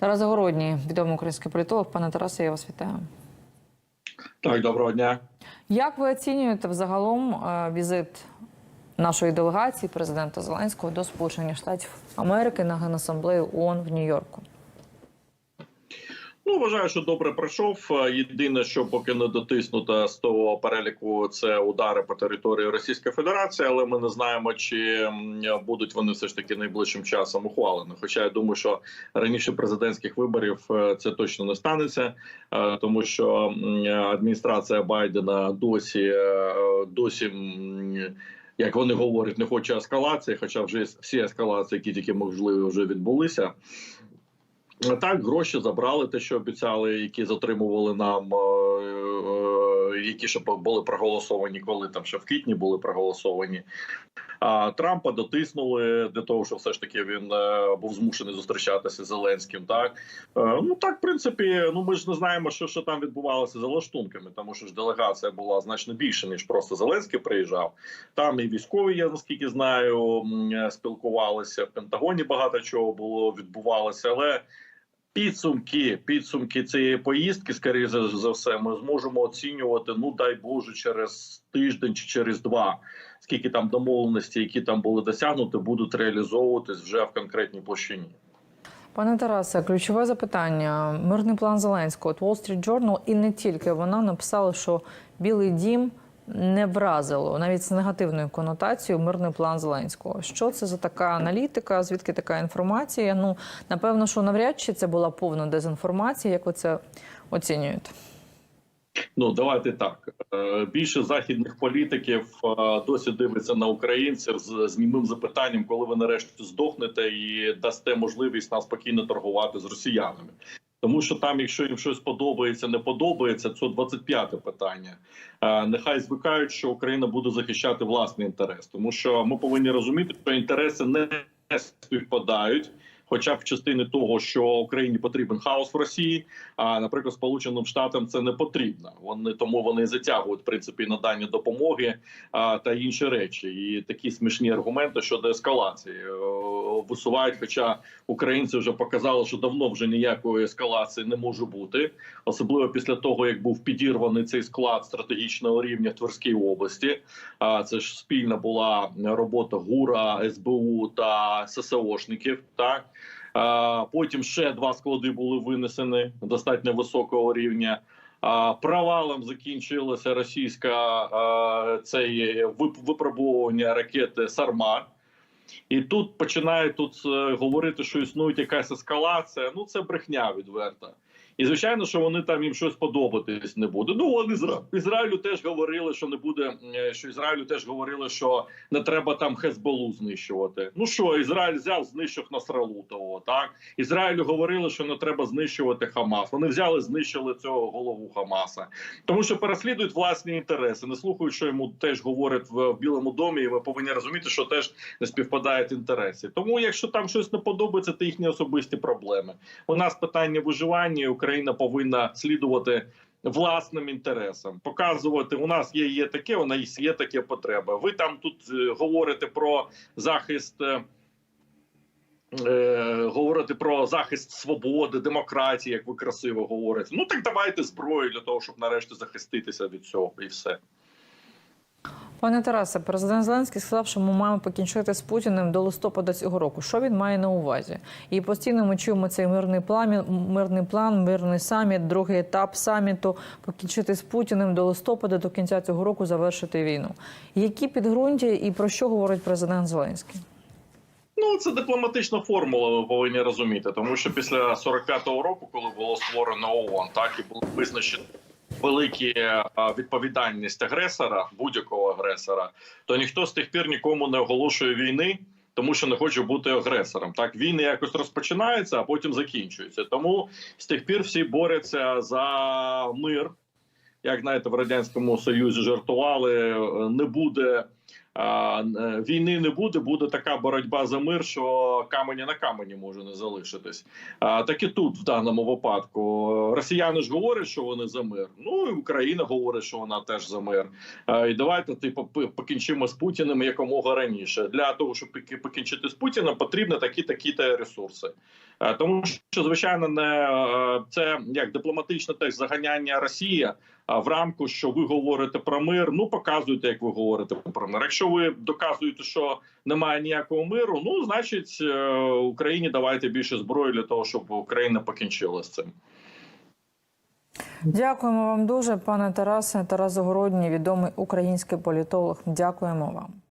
Тарас Загородній, відомий український політолог. Пане Тарасе, я вас вітаю. Так, доброго дня. Як ви оцінюєте взагалом е, візит нашої делегації президента Зеленського до Сполучених Штатів Америки на генасамблею ООН в Нью-Йорку? Ну вважаю, що добре пройшов. Е, Єдине, що поки не дотиснуто з того переліку, це удари по території Російської Федерації, але ми не знаємо, чи будуть вони все ж таки найближчим часом ухвалені. Хоча я думаю, що раніше президентських виборів е, це точно не станеться, е, тому що адміністрація Байдена досі досі. Як вони говорять, не хоче ескалації, хоча вже всі ескалації, які тільки можливі, вже відбулися. Так, гроші забрали те, що обіцяли, які затримували нам, е, е, які ще були проголосовані, коли там ще в квітні були проголосовані. А Трампа дотиснули для того, щоб все ж таки він е, був змушений зустрічатися з Зеленським. Так Е, ну так, в принципі, ну ми ж не знаємо, що, що там відбувалося за лаштунками, тому що ж делегація була значно більше ніж просто Зеленський приїжджав. Там і військові, я наскільки знаю, спілкувалися в Пентагоні. Багато чого було відбувалося, але. Підсумки, підсумки цієї поїздки, скоріше за- все, ми зможемо оцінювати. Ну дай Боже, через тиждень чи через два, скільки там домовленості, які там були досягнуті, будуть реалізовуватись вже в конкретній площині. Пане Тарасе, ключове запитання: мирний план Зеленського. От Wall Street Journal і не тільки вона написала, що Білий Дім не вразило навіть з негативною конотацією мирний план Зеленського. Що це за така аналітика? Звідки така інформація? Ну напевно, що навряд чи це була повна дезінформація. Як ви це оцінюєте? Ну давайте так. Е, Більше західних політиків е, досі дивиться на українців з, німим запитанням, коли ви нарешті здохнете і дасте можливість нам спокійно торгувати з росіянами. Тому що там, якщо їм щось подобається, не подобається, це 25-те питання. Е, Нехай звикають, що Україна буде захищати власний інтерес, тому що ми повинні розуміти, що інтереси не співпадають. Хоча б в частині того, що Україні потрібен хаос в Росії, а наприклад, Сполученим Штатам це не потрібно. Вони тому вони затягують в принципі надання допомоги а, та інші речі. І такі смішні аргументи щодо ескалації е, висувають. Хоча українці вже показали, що давно вже ніякої ескалації не може бути, особливо після того як був підірваний цей склад стратегічного рівня в Тверській області. А це ж спільна була робота ГУРа, СБУ та ССОшників. Так потім ще два склади були винесені достатньо високого рівня. Провалом закінчилося російська це випробування ракети Сарма. І тут починають тут е, говорити, що існує якась ескалація. Ну це брехня відверта. І звичайно, що вони там їм щось подобатись не буде. Ну вони Ізра... Ізраїлю теж говорили, що не буде. Що Ізраїлю теж говорили, що не треба там Хезболу знищувати. Ну що, Ізраїль взяв, знищив Насралу того. Так Ізраїлю говорили, що не треба знищувати Хамас. Вони взяли, знищили цього голову Хамаса, тому що переслідують власні інтереси, не слухають, що йому теж говорять в, Білому домі. І ми повинні розуміти, що теж не співпадають інтереси. Тому, якщо там щось не подобається, це їхні особисті проблеми. У нас питання виживання. і Україна повинна слідувати власним інтересам, показувати. У нас є, є таке, у нас є таке потреба. Ви там тут е, говорите про захист. е, Е, говорити про захист свободи, демократії, як ви красиво говорите. Ну так давайте зброю для того, щоб нарешті захиститися від цього, і все. Пане Тарасе, президент Зеленський сказав, що ми маємо покінчити з Путіним до листопада цього року. Що він має на увазі? І постійно ми чуємо цей мирний план, мирний план, мирний саміт, другий етап саміту покінчити з Путіним до листопада, до кінця цього року завершити війну. Які підґрунтя і про що говорить президент Зеленський? Ну, це дипломатична формула, ви повинні розуміти, тому що після 45-го року, коли було створено ООН, так і було визначено великі е, відповідальність агресора, будь-якого агресора, то ніхто з тих пір нікому не оголошує війни. Тому що не хоче бути агресором. Так війни якось розпочинаються, а потім закінчуються. Тому з тих пір всі борються за мир. Як знаєте, в радянському союзі жартували, е, не буде війни не буде. Буде така боротьба за мир, що каменя на камені може не залишитись. Так і тут в даному випадку росіяни ж говорять, що вони за мир. Ну і Україна говорить, що вона теж за мир. І давайте типу покінчимо з Путіним якомога раніше. Для того щоб покінчити з Путіним, потрібно такі такі та ресурси. Е, Тому що звичайно не е, це як дипломатичне теж заганяння Росії в рамку, що ви говорите про мир. Ну показуйте, як ви говорите про мир. Якщо ви доказуєте, що немає ніякого миру, ну значить е, Україні давайте більше зброї для того, щоб Україна покінчила з цим. Дякуємо вам дуже, пане Тарасе. Тарас Загородній, відомий український політолог. Дякуємо вам.